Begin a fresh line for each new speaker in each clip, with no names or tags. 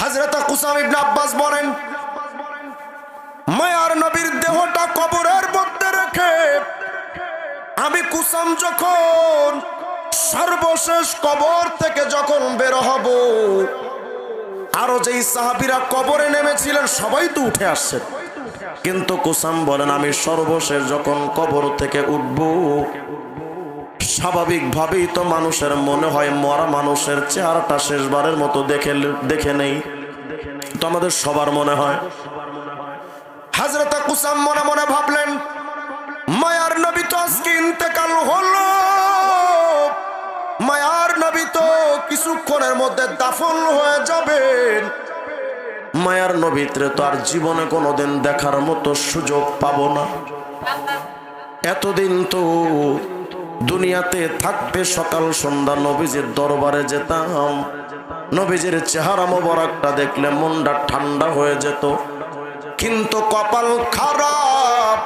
হাজরত কুসাম ইবনে আব্বাস বলেন, মায়ার নবীর দেহটা কবরের মধ্যে রেখে আমি কুসাম যখন সর্বশেষ কবর থেকে যখন বের হব, আরও যেই সাহাবিরা কবরে নেমেছিলেন, সবাই তো উঠে আসছেন কিন্তু কুসাম বলেন, আমি সর্বশেষ যখন কবর থেকে উঠব স্বাভাবিকভাবেই তো মানুষের মনে হয় মরা মানুষের চেহারাটা শেষবারের মতো দেখে দেখে নেই। তো আমাদের সবার মনে হয়। হাজরত কুসাম মনে মনে ভাবলেন, মায়ার নবী তো আজকে ইন্তেকাল হলো। মায়ার নবী তো কিছুক্ষণের মধ্যে দাফন হয়ে যাবেন। মায়ার নবীত্রে তো আর জীবনে কোনোদিন দেখার মতো সুযোগ পাবো না। এতদিন তো দুনিয়াতে থাকতে সকাল সন্ধ্যা নবীজির দরবারে যেতাম। নবীজির চেহারা মোবারকটা দেখলে মনটা ঠান্ডা হয়ে যেত। কিন্তু কপাল খারাপ।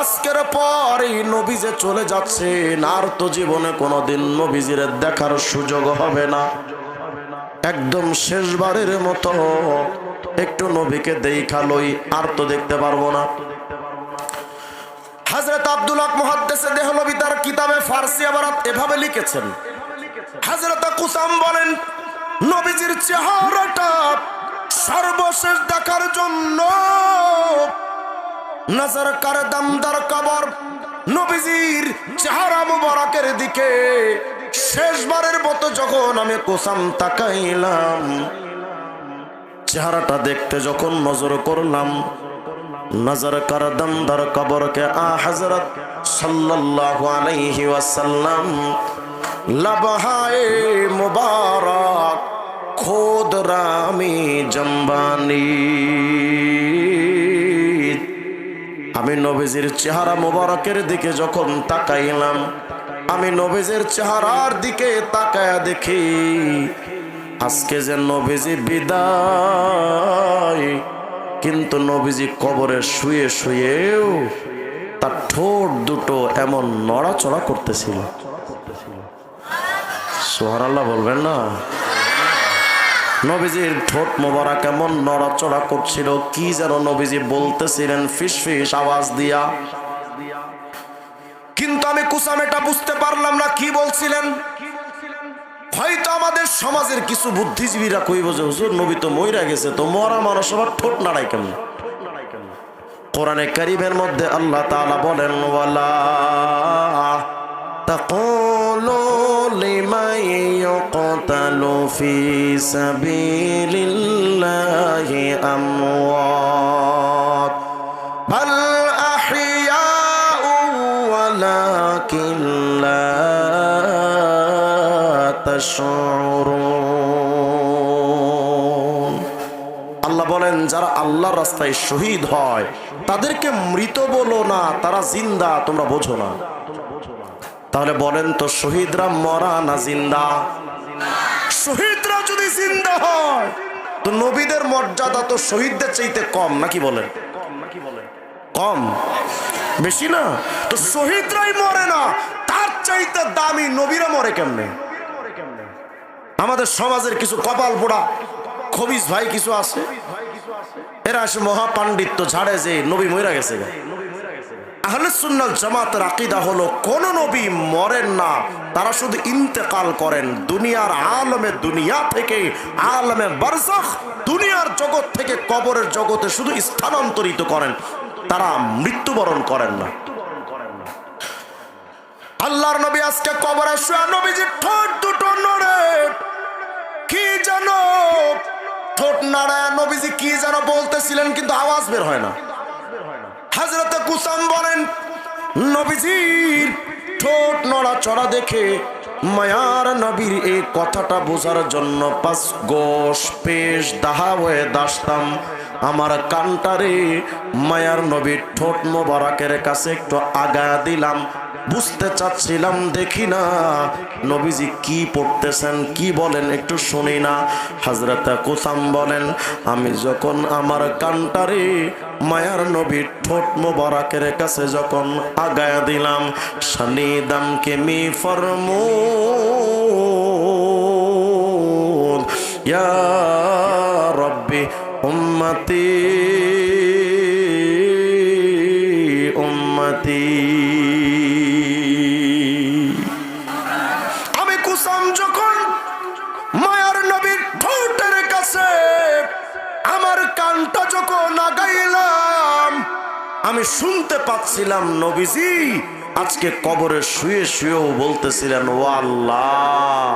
আজকের পর এই নবীজে চলে যাচ্ছে আর তো জীবনে কোনোদিন নবীজির দেখার সুযোগ হবে না। একদম শেষবারের মতো একটু নবীকে দেখালই আর তো দেখতে পারব না। হাজরত আব্দুল হক মুহাদ্দিসে দেহলবি তার কিতাবে ফার্সি আবার এভাবে লিখেছেন। হাজরত কুসাম বলেন, নবীজির চেহারাটা সর্বশেষ দেখার জন্য নজর কার দমদার কবর? নবীজির চেহারা মুবারকের দিকে শেষবারের মতো যখন আমি কোসাম তাকাইলাম, চেহারাটা দেখতে যখন নজর করলাম, নজর কর দমদার কবরকে আ হজরত সাল্লাল্লাহু আলাইহি ওয়াসাল্লাম, লবহায়ে মুবারক খোদ রামি জম্বানি। আমি নবীজির চেহারা মোবারকের দিকে যখন তাকাইলাম, আমি নবীজির চেহারার দিকে তাকায়া দেখি, আজকে যে নবীজি বিদায়, কিন্তু নবীজি কবরে শুয়ে শুয়েও তার ঠোঁট দুটো এমন নড়াচড়া করতেছিল। সোহার আল্লাহ বলবেন না? নবীজির ঠোঁট মোবারক কেমন নড়াচড়া করছিল, কি যেন নবীজি বলতেছিলেন, ফিস ফিস আওয়াজ দিয়া। কিন্তু আমি কুসাম এটা বুঝতে পারলাম না, কি বলছিলেন? হয়তো আমাদের সমাজের কিছু বুদ্ধিজীবীরা কইব যে, হুজুর, নবী তো মইরা গেছে, তো মরা মানুষ আবার ঠোঁট নাড়াই কেমন? قرآن الكريم المد الله تعالى بولن ولا تقولوا لمن يقتل في سبيل الله أموات بل أحياء ولكن لا تشعر বলেন যারা আল্লাহর রাস্তায় শহীদ হয়, তাদেরকে মৃত বলো না, তারা জিন্দা, তোমরা বোঝো না। তাহলে বলেন তো, শহীদরা মরা না জিন্দা? শহীদরা যদি জিন্দা হয়, তো নবীদের মর্যাদা তো শহীদদের চাইতে কম, নাকি বলেন? কম। বেশি না? তো শহীদরাই মরে না, তার চাইতে দামি নবীরা মরে কেমনে? আমাদের সমাজের কিছু কপাল পোড়া খবিস ভাই কিছু আছে? এরা আসে মহাপাণ্ডিত্য ঝাড়ে যে নবী মইরা গেছে জামাতের আকিদা হলো, কোন নবী মরেন না, তারা শুধু ইন্তেকাল করেন। দুনিয়ার আলমে দুনিয়া থেকে, আলমে বারজাখ, দুনিয়ার জগৎ থেকে, কবরের জগতে শুধু স্থানান্তরিত করেন। তারা মৃত্যুবরণ করেন না। আল্লাহর নবী আজকে কবরে শুয়ে, নবীজির ঠোঁট দুটো নড়ে। কি জানো ঠোঁট নাড়ায় নবীজি কি যেন বলতেছিলেন, কিন্তু আওয়াজ বের হয় না। হাজরতে কুসাম বলেন, নবীজির ঠোঁট নড়াচড়া দেখে মায়ার নবীর এই কথাটা বোঝার জন্য পাঁচ গোস পেশ দাহা হয়ে দাসতাম। আমার কানটারে মায়ার নবীর ঠোঁট মোবারকের কাছে একটু আগা দিলাম। বুঝতে চাচ্ছিলাম, দেখি না। নবীজি কি পড়তেছেন, কি বলেন, একটু শুনি না। হাজরত কুসাম বলেন, আমি যখন আমার কানটারে মায়ার নবীর ঠোঁট মোবারকের কাছে যখন আগায়া দিলাম, শানি দামকে মি ফরমু ইয়া উম্মতি উম্মতি। আমি শুনতে পাচ্ছিলাম নবীজি, আজকে কবরে শুয়ে শুয়েও বলতেছিলেন, ও আল্লাহ,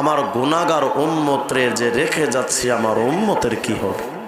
আমার গুণাগার উম্মতের যে রেখে যাচ্ছি, আমার উম্মতের কি হবে?